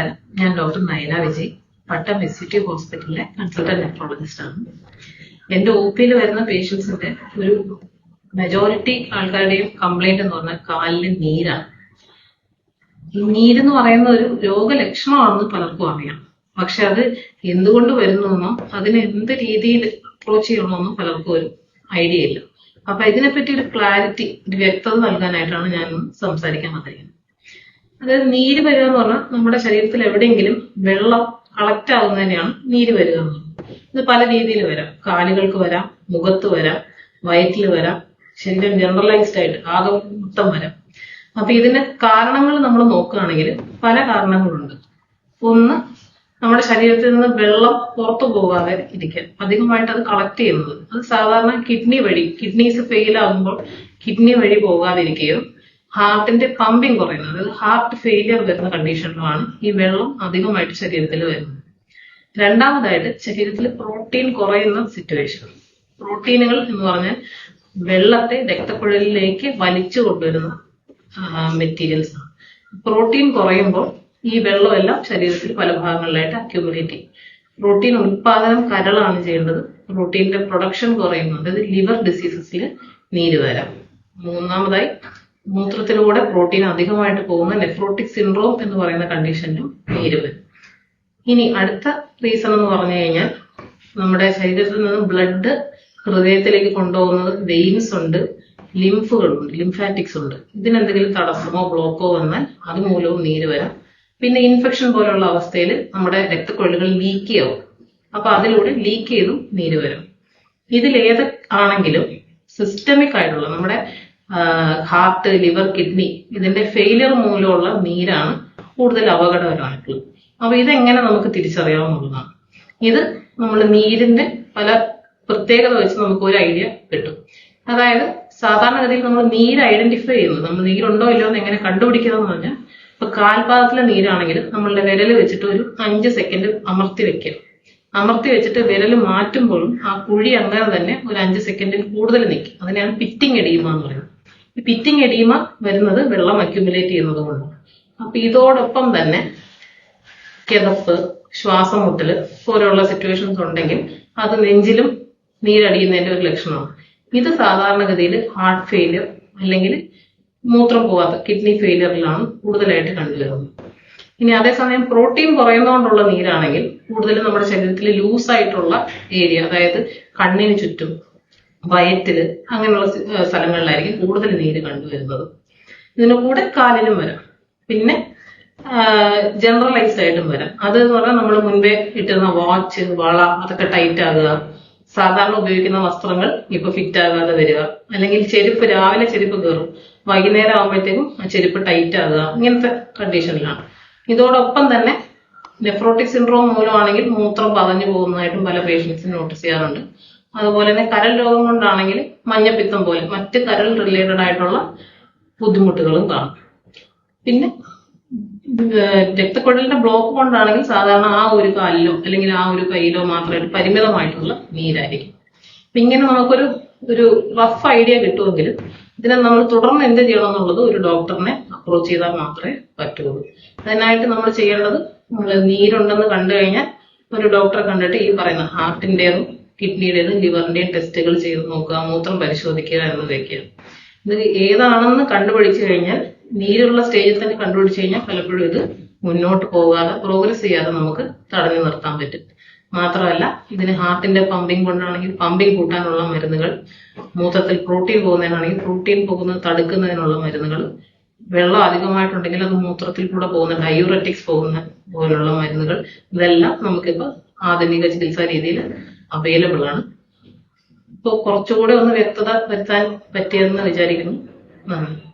നമസ്കാരം ഞാൻ doctor Nayana Vijay. Pattom executive ഹോസ്പിറ്റലിലെ കൺസൾട്ടന്റ് നെഫ്രോളജിസ്റ്റ് ആണ് എന്റെ ഒ പിയിൽ വരുന്ന പേഷ്യൻസിന്റെ ഒരു മെജോറിറ്റി ആൾക്കാരുടെയും കംപ്ലൈന്റ് എന്ന് പറഞ്ഞാൽ കാലിന് നീരാണ്. ഈ നീരെന്ന് പറയുന്ന ഒരു രോഗലക്ഷണമാണെന്ന് പലർക്കും അറിയാം. പക്ഷെ അത് എന്തുകൊണ്ട് വരുന്നുവെന്നോ അതിന് എന്ത് രീതിയിൽ അപ്രോച്ച് ചെയ്യണമെന്നോ പലർക്കും ഒരു ഐഡിയ ഇല്ല. അപ്പൊ ഇതിനെപ്പറ്റി ഒരു ക്ലാരിറ്റി ഒരു വ്യക്തത നൽകാനായിട്ടാണ് ഞാൻ സംസാരിക്കാൻ വന്നിരിക്കുന്നത്. അതായത് നീര് വരിക എന്ന് പറഞ്ഞാൽ നമ്മുടെ ശരീരത്തിൽ എവിടെയെങ്കിലും വെള്ളം കളക്ട് ആകുന്നതിനെയാണ് നീര് വരിക എന്ന് പറയുന്നത് ഇത് പല രീതിയിൽ വരാം. കാലുകൾക്ക് വരാം മുഖത്ത് വരാം വയറ്റിൽ വരാം ശരീരം ജനറലൈസ്ഡ് ആയിട്ട് ആകെ മൊത്തം വരാം. അപ്പൊ ഇതിന്റെ കാരണങ്ങൾ നമ്മൾ നോക്കുകയാണെങ്കിൽ പല കാരണങ്ങളുണ്ട്. ഒന്ന് നമ്മുടെ ശരീരത്തിൽ നിന്ന് വെള്ളം പുറത്തു പോകാതെ ഇരിക്കാൻ. അധികമായിട്ട് അത് കളക്ട് ചെയ്യുന്നത്. അത് സാധാരണ കിഡ്നി വഴി കിഡ്നീസ് ഫെയിൽ ആകുമ്പോൾ കിഡ്നി വഴി പോകാതിരിക്കുകയും ഹാർട്ടിന്റെ പമ്പിങ് കുറയുന്നത് അതായത് ഹാർട്ട് ഫെയിലിയർ വരുന്ന കണ്ടീഷനിലാണ് ഈ വെള്ളം അധികമായിട്ട് ശരീരത്തിൽ വരുന്നത്. രണ്ടാമതായിട്ട് ശരീരത്തിൽ പ്രോട്ടീൻ കുറയുന്ന സിറ്റുവേഷൻ പ്രോട്ടീനുകൾ എന്ന് പറഞ്ഞാൽ വെള്ളത്തെ രക്തക്കുഴലിലേക്ക് വലിച്ചു കൊണ്ടുവരുന്ന മെറ്റീരിയൽസ് ആണ്. പ്രോട്ടീൻ കുറയുമ്പോൾ ഈ വെള്ളമെല്ലാം ശരീരത്തിൽ പല ഭാഗങ്ങളിലായിട്ട് അക്യുമുലേറ്റ് ചെയ്യും. പ്രോട്ടീൻ ഉൽപാദനം കരളാണ് ചെയ്യേണ്ടത്. പ്രോട്ടീന്റെ പ്രൊഡക്ഷൻ കുറയുന്നു. അതായത് ലിവർ ഡിസീസസിൽ നീര് വരാം. മൂന്നാമതായി മൂത്രത്തിലൂടെ പ്രോട്ടീൻ അധികമായിട്ട് പോകുന്ന നെഫ്രോട്ടിക് സിൻഡ്രോം എന്ന് പറയുന്ന കണ്ടീഷനിലും നീര് വരും ഇനി അടുത്ത റീസൺ എന്ന് പറഞ്ഞു കഴിഞ്ഞാൽ നമ്മുടെ ശരീരത്തിൽ നിന്ന് ബ്ലഡ് ഹൃദയത്തിലേക്ക് കൊണ്ടുപോകുന്നത് വെയിൻസ് ഉണ്ട് ലിംഫുകളുണ്ട് ലിംഫാറ്റിക്സ് ഉണ്ട്. ഇതിനെന്തെങ്കിലും തടസ്സമോ ബ്ലോക്കോ വന്നാൽ അതുമൂലവും നീര് വരാം. പിന്നെ ഇൻഫെക്ഷൻ പോലുള്ള അവസ്ഥയിൽ നമ്മുടെ രക്തക്കൊഴലുകൾ ലീക്ക് ആവും അപ്പൊ അതിലൂടെ ലീക്ക് ചെയ്തും നീര് വരും. ഇതിലേത് ആണെങ്കിലും സിസ്റ്റമിക് ആയിട്ടുള്ള നമ്മുടെ ഹാർട്ട് ലിവർ കിഡ്നി ഇതിന്റെ ഫെയിലിയർ മൂലമുള്ള നീരാണ് കൂടുതൽ അപകടകരമായിട്ടുള്ളത് അപ്പൊ ഇതെങ്ങനെ നമുക്ക് തിരിച്ചറിയാവുന്നതാണ്? ഇത് നമ്മൾ നീരിന്റെ പല പ്രത്യേകത വെച്ച് നമുക്ക് ഒരു ഐഡിയ കിട്ടും. അതായത് സാധാരണഗതിയിൽ നമ്മൾ നീര് ഐഡന്റിഫൈ ചെയ്യുന്നത് നമ്മൾ നീരുണ്ടോ ഇല്ലയോ എന്ന് എങ്ങനെ കണ്ടുപിടിക്കുന്നത് പറഞ്ഞാൽ ഇപ്പൊ കാൽപാദത്തിലെ നീരാണെങ്കിൽ നമ്മളുടെ വിരൽ വെച്ചിട്ട് ഒരു അഞ്ച് സെക്കൻഡ് അമർത്തി വെക്കുക. അമർത്തി വെച്ചിട്ട് വിരൽ മാറ്റുമ്പോഴും ആ കുഴി അങ്ങനെ തന്നെ ഒരു അഞ്ച് സെക്കൻഡിൽ കൂടുതൽ നിൽക്കും. അതിനെയാണ് പിറ്റിംഗ് എന്ന് പറയുന്നത്. പിറ്റിംഗ് എഡീമ വരുന്നത് വെള്ളം അക്യുമുലേറ്റ് ചെയ്യുന്നത് കൊണ്ടാണ് അപ്പൊ ഇതോടൊപ്പം തന്നെ കിതപ്പ് ശ്വാസം മുട്ടൽ പോലെയുള്ള സിറ്റുവേഷൻസ് ഉണ്ടെങ്കിൽ അത് നെഞ്ചിലും നീരടിയുന്നതിന്റെ ഒരു ലക്ഷണമാണ്. ഇത് സാധാരണഗതിയിൽ ഹാർട്ട് ഫെയിലിയർ അല്ലെങ്കിൽ മൂത്രം പോവാത്ത കിഡ്നി ഫെയിലിയറിലാണ് കൂടുതലായിട്ട് കണ്ടുവരുന്നത്. ഇനി അതേസമയം പ്രോട്ടീൻ കുറയുന്നതുകൊണ്ടുള്ള നീരാണെങ്കിൽ കൂടുതലും നമ്മുടെ ശരീരത്തിൽ ലൂസ് ആയിട്ടുള്ള ഏരിയ അതായത് കണ്ണിന് ചുറ്റും വയറ്റിൽ അങ്ങനെയുള്ള സ്ഥലങ്ങളിലായിരിക്കും കൂടുതൽ നീര് കണ്ടുവരുന്നത്. ഇതിന് കൂടെ കാലിലും വരാം. പിന്നെ ജനറലൈസ്ഡ് ആയിട്ടും വരാം. അത് എന്ന് പറഞ്ഞാൽ നമ്മൾ മുൻപേ ഇട്ടിരുന്ന വാച്ച് വള അതൊക്കെ ടൈറ്റ് ആകുക. സാധാരണ ഉപയോഗിക്കുന്ന വസ്ത്രങ്ങൾ ഇപ്പൊ ഫിറ്റ് ആകാതെ വരിക. അല്ലെങ്കിൽ ചെരുപ്പ് രാവിലെ ചെരുപ്പ് കയറും. വൈകുന്നേരം ആകുമ്പോഴത്തേക്കും ആ ചെരുപ്പ് ടൈറ്റ് ആകുക. ഇങ്ങനത്തെ കണ്ടീഷനിലാണ് ഇതോടൊപ്പം തന്നെ നെഫ്രോട്ടിക് സിൻഡ്രോം മൂലമാണെങ്കിൽ മൂത്രം പതഞ്ഞു പോകുന്നതായിട്ടും പല പേഷ്യൻസിനും നോട്ടീസ് ചെയ്യാറുണ്ട്. അതുപോലെ തന്നെ കരൾ രോഗം കൊണ്ടാണെങ്കിൽ മഞ്ഞപ്പിത്തം പോലെ മറ്റ് കരൾ റിലേറ്റഡ് ആയിട്ടുള്ള ബുദ്ധിമുട്ടുകളും കാണും. പിന്നെ രക്തക്കുഴലിന്റെ ബ്ലോക്ക് കൊണ്ടാണെങ്കിൽ സാധാരണ ആ ഒരു കാലിലോ അല്ലെങ്കിൽ ആ ഒരു കയ്യിലോ മാത്രമായിട്ട് പരിമിതമായിട്ടുള്ള നീരായിരിക്കും. അപ്പൊ ഇങ്ങനെ നമുക്കൊരു ഒരു റഫ് ഐഡിയ കിട്ടുമെങ്കിൽ ഇതിനെ നമ്മൾ തുടർന്ന് എന്ത് ചെയ്യണം എന്നുള്ളത് ഒരു ഡോക്ടറിനെ അപ്രോച്ച് ചെയ്താൽ മാത്രമേ പറ്റുള്ളൂ. അതിനായിട്ട് നമ്മൾ ചെയ്യേണ്ടത് നമ്മൾ നീരുണ്ടെന്ന് കണ്ടു കഴിഞ്ഞാൽ ഒരു ഡോക്ടറെ കണ്ടിട്ട് ഈ പറയുന്ന ഹാർട്ടിന്റേതും കിഡ്നിയുടേതും ലിവറിന്റെയും ടെസ്റ്റുകൾ ചെയ്ത് നോക്കുക മൂത്രം പരിശോധിക്കുക എന്നതൊക്കെയാണ് ഇത് ഏതാണെന്ന് കണ്ടുപിടിച്ചു കഴിഞ്ഞാൽ നീരുള്ള സ്റ്റേജിൽ തന്നെ കണ്ടുപിടിച്ചു കഴിഞ്ഞാൽ പലപ്പോഴും ഇത് മുന്നോട്ട് പോകാതെ പ്രോഗ്രസ് ചെയ്യാതെ നമുക്ക് തടഞ്ഞു നിർത്താൻ പറ്റും. മാത്രമല്ല ഇതിന് ഹാർട്ടിന്റെ പമ്പിങ് കൊണ്ടാണെങ്കിൽ പമ്പിങ് കൂട്ടാനുള്ള മരുന്നുകൾ മൂത്രത്തിൽ പ്രോട്ടീൻ പോകുന്നതിനാണെങ്കിൽ പ്രോട്ടീൻ പോകുന്നത് തടുക്കുന്നതിനുള്ള മരുന്നുകൾ വെള്ളം അധികമായിട്ടുണ്ടെങ്കിൽ അത് മൂത്രത്തിൽ കൂടെ പോകുന്ന ഡയൂററ്റിക്സ് പോകുന്ന പോലുള്ള മരുന്നുകൾ ഇതെല്ലാം നമുക്കിപ്പോ ആധുനിക ചികിത്സാ രീതിയിൽ അവൈലബിൾ ആണ്. ഇപ്പോൾ കുറച്ചുകൂടെ ഒന്ന് വ്യക്തത വരുത്താൻ പറ്റിയെന്ന് വിചാരിക്കുന്നു. നന്ദി.